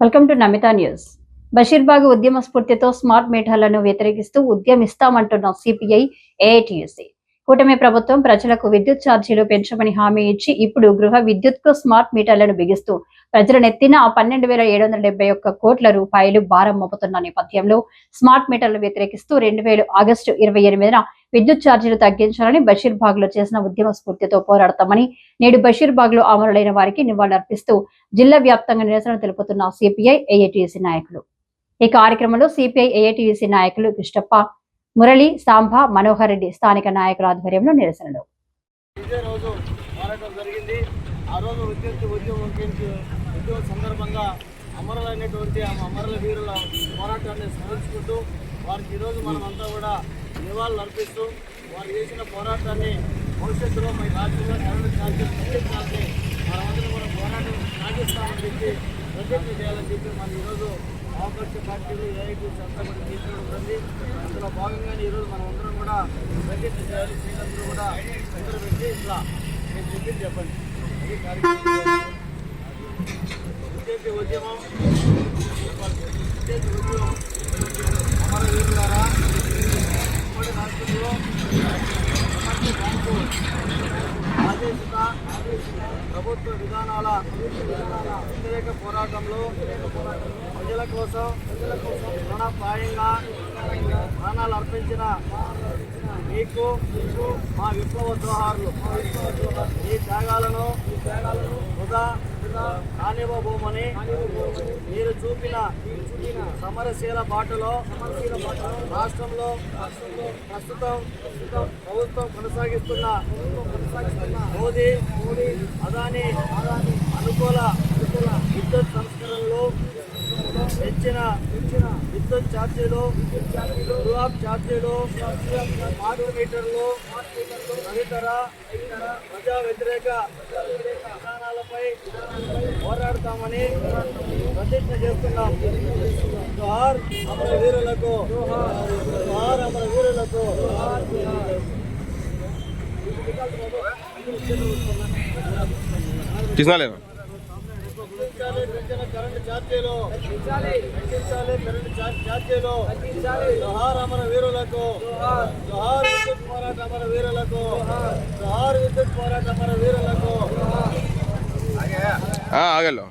Welcome to Namitha news. Basheerbagh ఉద్యమ స్ఫూర్తితో smart మీటర్లను వ్యతిరేకిస్తూ ఉద్యమిస్తామంటున్న సిపిఐ ఏఐటియుసి కూటమి ప్రభుత్వం ప్రజలకు విద్యుత్ ఛార్జీలు పెంచమని హామీ ఇచ్చి ఇప్పుడు గృహ విద్యుత్కు స్మార్ట్ మీటర్లను బిగిస్తూ ప్రజల నెత్తిన పన్నెండు వేల ఏడు వందల డెబ్బై ఒక్క కోట్ల రూపాయలు భారం మోపుతున్న నేపథ్యంలో స్మార్ట్ మీటర్లు వ్యతిరేకిస్తూ రెండు వేలు ఆగస్టు ఇరవై ఎనిమిదిన విద్యుత్ ఛార్జీలు తగ్గించాలని బషీర్బాగ్లో చేసిన ఉద్యమ స్ఫూర్తితో పోరాడతామని నేడు బషీర్బాగ్లో అమరులైన వారికి నివాళులర్పిస్తూ జిల్లా వ్యాప్తంగా నిరసన తెలుపుతున్న సిపిఐ ఏఐటిసి నాయకులు. ఈ కార్యక్రమంలో సిపిఐ ఏఐటిసి నాయకులు కృష్ణప్ప మురళి సాంబ మనోహర్ రెడ్డి స్థానిక నాయకుల ఆధ్వర్యంలో నిరసనలు. పోరాటం జరిగింది. ఆ రోజు విద్యుత్ ఉద్యోగం గురించి సందర్భంగా అమరులైనటువంటి ఆ అమరుల వీరుల పోరాటాన్ని స్మరించుకుంటూ వారికి ఈరోజు మనమంతా కూడా నివాళులు అర్పిస్తూ వారు చేసిన పోరాటాన్ని భవిష్యత్తులో మన రాష్ట్రంలో కరెంట్ ఛార్జీలు తగ్గించాలని మనమందరం కూడా పోరాటం సాగిస్తామని చెప్పి ప్రతిజ్ఞ చేయాలని చెప్పి మనం ఈరోజు ఆపక్ష పార్టీలు ఏఐటీ అంతా కూడా తీసుకుంటుంది అందులో భాగంగానే ఈరోజు మనం అందరం కూడా ప్రతిజ్ఞ చేయాలి. స్త్రీలందరూ కూడా అందరూ పెట్టి ఇట్లా మీరు చెప్పింది చెప్పండి. ఉద్యోగ ఉద్యమం. ప్రభుత్వ విధానాల వ్యతిరేక పోరాటంలో ప్రజల కోసం ప్రజల కోసం రుణప్రాయంగా ప్రాణాలు అర్పించిన మీకు మీకు మా విప్లవ ద్రోహారులు ఈ త్యాగాలను ఈ త్యాగాలను వృధా కానివ్వబోమని మీరు చూపిన చూపిన సమరశీల బాటలో సమరశీల రాష్ట్రంలో రాష్ట్రంలో ప్రస్తుతం ప్రస్తుతం ప్రభుత్వం కొనసాగిస్తున్న కొనసాగిస్తున్న మోదీ మోదీ అదాని అదాని అనుకూల అనుకూల విద్యుత్ సంస్కరణలు పెంచిన పెంచిన విద్యుత్ ఛార్జీలు రుఆబ్ ఛార్జీలు మార్పు మీటర్లు తదితర తదితర ప్రజా వ్యతిరేక విధానాలపై పోరాడతామని ప్రతిజ్ఞ చేస్తున్నాం. జోహార్ అమర వీరులకు జోహార్ అమర వీరులకు తీసినాలేను తగ్గించాలి పెంచిన కరెంటు ఛార్జీలు తగ్గించాలి కరెంటు ఛార్జ్ ఛార్జీలు జోహార్ అమర వీరులకు జోహార్ విద్యుత్ పోరాట అమర వీరులకు జోహార్ విద్యుత్ పోరాట అమర వీరులకు ఆగల్లో